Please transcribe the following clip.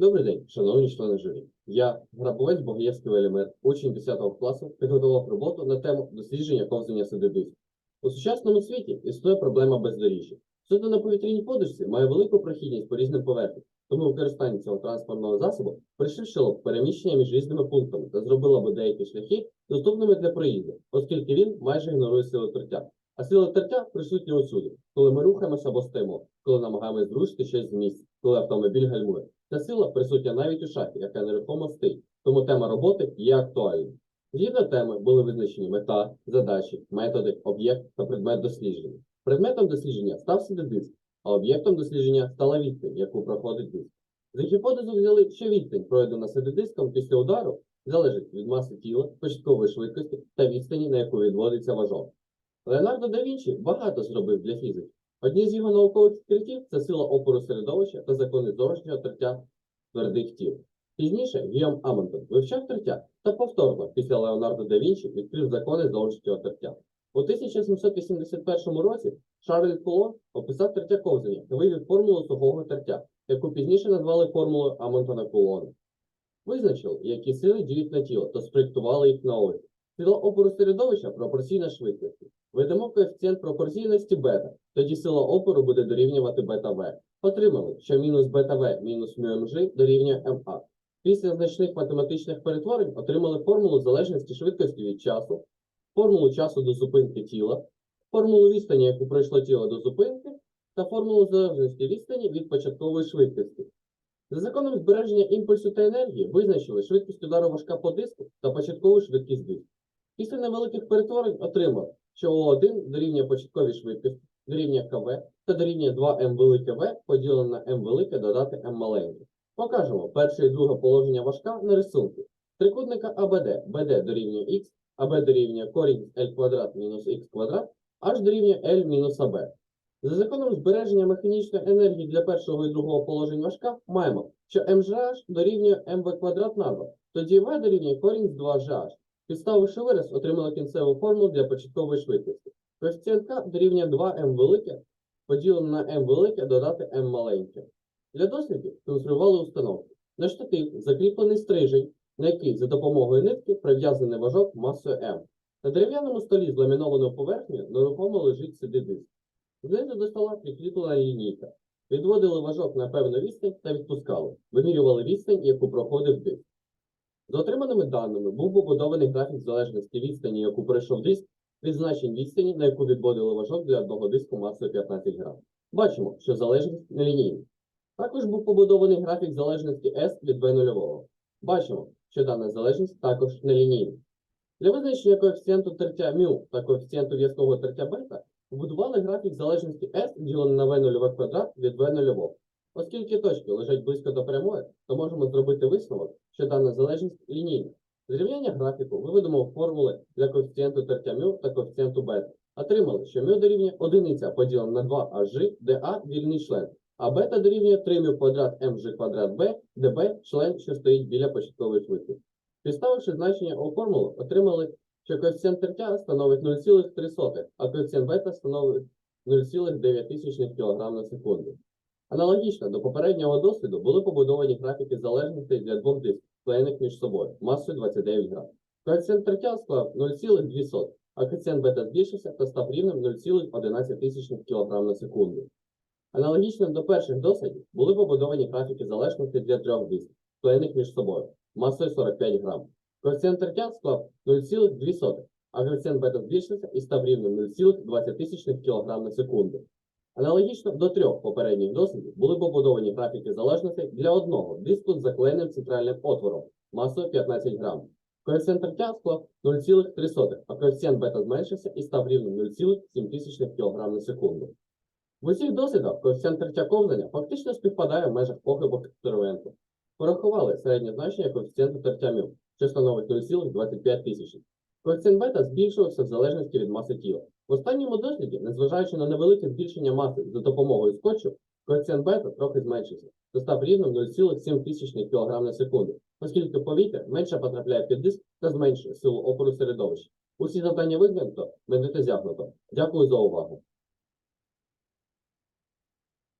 Добрий день, шановні члени журі. Я, грабовець Богоєвський Велімир, учень 10 класу, підготував роботу на тему дослідження ковзання сидидису. У сучасному світі існує проблема бездоріжжя. Судно на повітряній подушці має велику прохідність по різним поверхням, тому використання цього транспортного засобу пришвидшило б переміщення між різними пунктами та зробило б деякі шляхи доступними для проїзду, оскільки він майже ігнорує силу тертя. А сила тертя присутня усюди, коли ми рухаємося або стоїмо, коли намагаємось зрушити щось з місця, коли автомобіль гальмує. Ця сила присутня навіть у шахі, яка нерухомо стоїть, тому тема роботи є актуальною. Згідно теми були визначені мета, задачі, методи, об'єкт та предмет дослідження. Предметом дослідження став сидидиск, а об'єктом дослідження стала відстань, яку проходить диск. За гіпотезу взяли, що відстань, пройдена сидидиском після удару, залежить від маси тіла, початкової швидкості та відстані, на яку відводиться важок. Леонардо да Вінчі багато зробив для фізики. Одні з його наукових відкриттів це сила опору середовища та закони зовнішнього тертя твердих тіл. Пізніше Гіом Амонтон вивчав тертя та повторно після Леонардо да Вінчі відкрив закони зовнішнього тертя. У 1781 році Шарль Кулон описав тертя ковзання та вивів формулу сухого тертя, яку пізніше назвали формулою Амонтона Кулона. Визначили, які сили діють на тіло, та спроєктували їх на ось. Сила опору середовища пропорційна швидкості. Ведемо коефіцієнт пропорційності бета, тоді сила опору буде дорівнювати бета В. Отримали, що мінус бета В мінус μмж дорівнює МА. Після значних математичних перетворень отримали формулу залежності швидкості від часу, формулу часу до зупинки тіла, формулу відстані, яку пройшло тіло до зупинки, та формулу залежності відстані від початкової швидкості. За законом збереження імпульсу та енергії визначили швидкість удару важка по диску та початкову швидкість диску. Після невеликих перетворень отримали, що О1 дорівнює початковій швидкості, дорівнює КВ та дорівнює 2М велике В поділене на М велике додати М маленьке. Покажемо перше і друге положення важка на рисунку. Трикутника АБД, БД дорівнює Х, АБ дорівнює корінь L квадрат мінус Х квадрат, аж дорівнює L мінус АБ. За законом збереження механічної енергії для першого і другого положень важка маємо, що МЖH дорівнює МВ квадрат на 2, тоді В дорівнює корінь з 2GH. Підставивши вираз, отримали кінцеву формулу для початкової швидкості. Коефіцієнт К дорівнює 2m велике, поділене на m велике додати m маленьке. Для дослідів конструювали установку. На штатив закріплений стрижень, на який за допомогою нитки прив'язаний важок масою m. На дерев'яному столі з ламінованою поверхнею нерухомо лежить CD-диск. Знизу до стола прикріплена лінійка. Відводили важок на певну відстань та відпускали. Вимірювали відстань, яку проходив диск. За отриманими даними був побудований графік залежності відстані, яку пройшов диск, від значень відстані, на яку відводили важок для одного диску масою 15 грам. Бачимо, що залежність нелінійна. Також був побудований графік залежності S від V0. Бачимо, що дана залежність також нелінійна. Для визначення коефіцієнту тертя μ та коефіцієнту в'язкового тертя бета побудували графік залежності S ділений на V0 квадрат від V0. Оскільки точки лежать близько до прямої, можемо зробити висновок, що дана залежність лінійна. Зрівняння графіку виведемо формули для коефіцієнту тертя мю та коефіцієнту бета. Отримали, що мю дорівнює одиниця поділено на 2 аж, де А вільний член, а бета дорівнює 3 мю квадрат ем mg квадрат b, де Б – член, що стоїть біля початкової швидкості. Підставивши значення у формулу, отримали, що коефіцієнт тертя становить 0,3, а коефіцієнт бета становить 0,9 кг на секунду. Аналогічно до попереднього досвіду були побудовані графіки залежностей для двох дисків, склеєних між собою, масою 29 грам. Коефіцієнт тертя склав 0,2, а коефіцієнт бета збільшився та став рівнем 0,11 кг на секунду. Аналогічно до перших дослідів були побудовані графіки залежності для трьох дисків, склеєних між собою, масою 45 грам. Коефіцієнт тертя склав 0,2, а коефіцієнт бета збільшився і став рівнем 0,20 кг на секунду. Аналогічно до трьох попередніх дослідів були побудовані графіки залежностей для одного диску з заклеєним центральним отвором масою 15 грам. Коефіцієнт тертя склав 0,3, а коефіцієнт бета зменшився і став рівнем 0,7 кг на секунду. В усіх дослідах коефіцієнт тертя ковзання фактично співпадає в межах похибок експерименту. Порахували середнє значення коефіцієнту тертя μ, що становить 0,25 тисячних. Коефіцієнт бета збільшувався в залежності від маси тіла. В останньому досліді, незважаючи на невелике збільшення маси за допомогою скотчу, коефіцієнт бета трохи зменшився, та став рівнем 0,7 кг на секунду, оскільки повітря менше потрапляє під диск та зменшує силу опору середовища. Усі завдання виглянуто, медити зягнуто. Дякую за увагу.